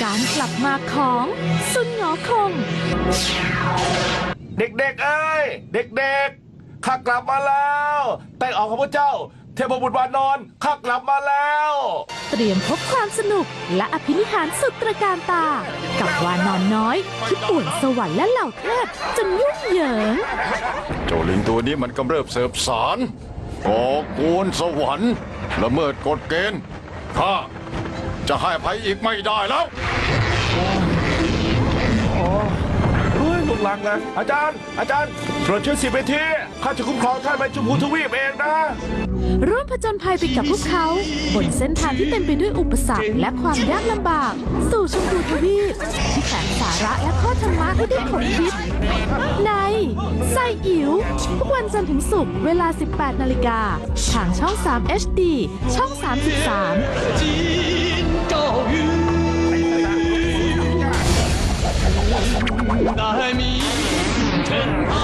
การกลับมาของซุนหงอคง เด็กๆ เอ้ย เด็กๆ ข้ากลับมาแล้วแต่ออกของพระเจ้า เทพบุตรวานอน ข้ากลับมาแล้ว เตรียมพบความสนุกและอภินิหารสุดตระการตา กับวานอนน้อยที่ป่วนสวรรค์และเหล่าเทพจนยุ่งเหยิง เจ้าลิงตัวนี้มันกำเริบเสบสารก่อกวนสวรรค์ละเมิดกฎเกณฑ์ข้า จะให้อภัยอีกไม่ได้แล้วเฮ้ยลูกหลังนะอาจารย์ อาจารย์โปรดช่วยสิบเวทีข้าจะคุ้มครองท่านไปชมพูทวีปเองนะ ร่วมผจญภัยไปกับพวกเขาบนเส้นทางที่เต็มไปด้วยอุปสรรคและความยากลำบาก สู่ชมพูทวีปที่แฝงสาระและข้อธรรมะให้ได้ขบคิดในไส้อิ๋วทุกวันจันทร์ถึงศุกร์เวลา 18 นาฬิกาทางช่อง 3 HD ช่อง 33大海迷沉塘